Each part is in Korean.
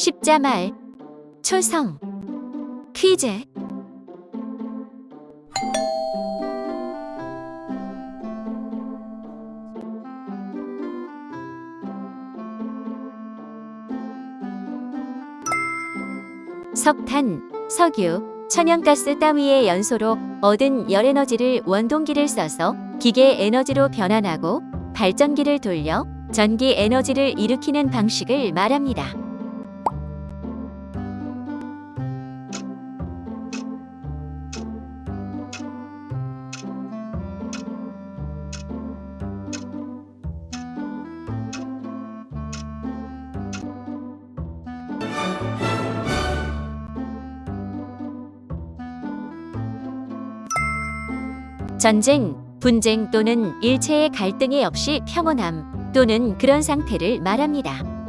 십자말, 초성, 퀴즈. 석탄, 석유, 천연가스 따위의 연소로 얻은 열에너지를 원동기를 써서 기계 에너지로 변환하고 발전기를 돌려 전기 에너지를 일으키는 방식을 말합니다. 전쟁, 분쟁 또는 일체의 갈등이 없이 평온함 또는 그런 상태를 말합니다.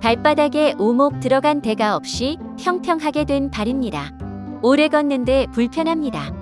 발바닥에 오목 들어간 데가 없이 평평하게 된 발입니다. 오래 걷는데 불편합니다.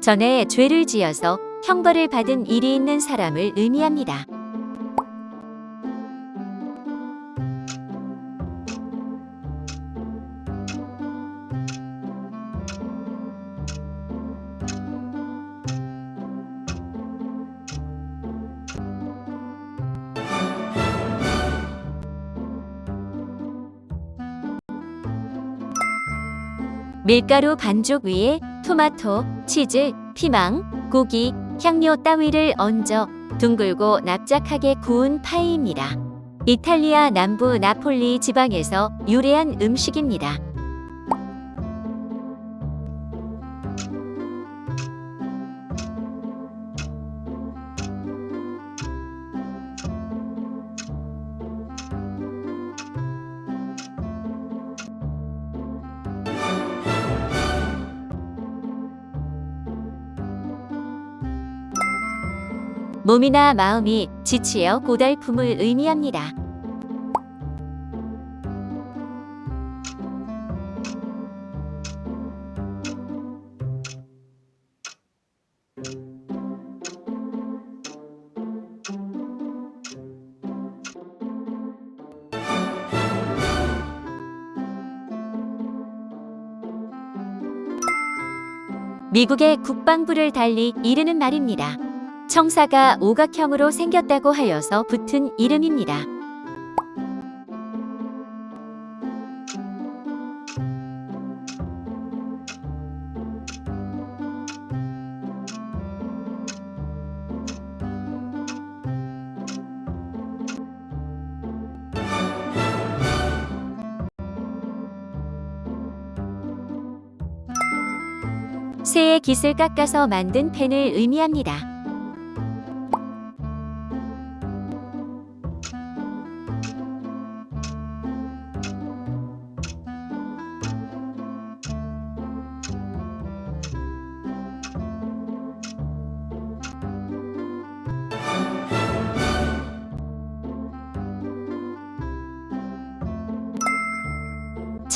전에 죄를 지어서 형벌을 받은 일이 있는 사람을 의미합니다. 밀가루 반죽 위에 토마토, 치즈, 피망, 고기, 향료 따위를 얹어 둥글고 납작하게 구운 파이입니다. 이탈리아 남부 나폴리 지방에서 유래한 음식입니다. 몸이나 마음이 지치어 고달픔을 의미합니다. 미국의 국방부를 달리 이르는 말입니다. 청사가 오각형으로 생겼다고 하여서 붙은 이름입니다. 새의 깃을 깎아서 만든 펜을 의미합니다.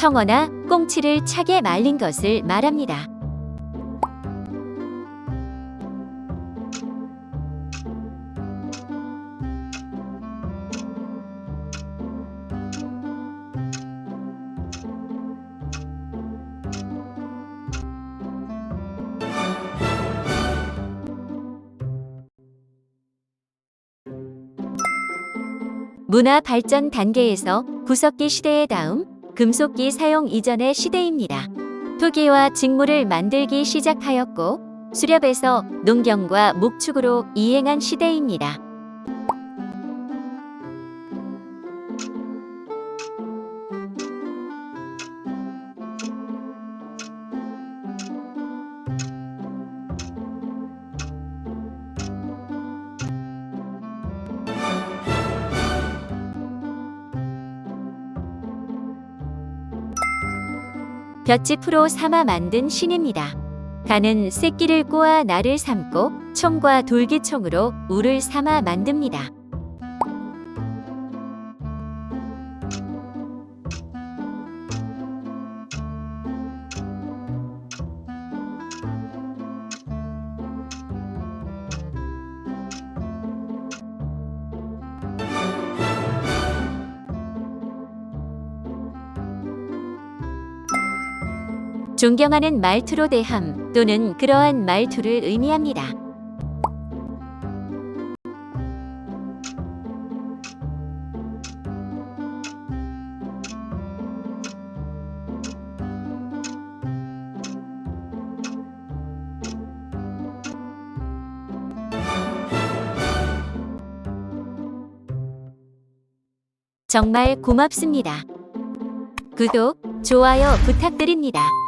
청어나 꽁치를 차게 말린 것을 말합니다. 문화 발전 단계에서 구석기 시대의 다음 금속기 사용 이전의 시대입니다. 토기와 직물을 만들기 시작하였고 수렵에서 농경과 목축으로 이행한 시대입니다. 프로 삼아 만든 신입니다. 가는 새끼를 꼬아 나를 삼고 총과 돌기총으로 우를 삼아 만듭니다. 존경하는 말투로 대함 또는 그러한 말투를 의미합니다. 정말 고맙습니다. 구독, 좋아요 부탁드립니다.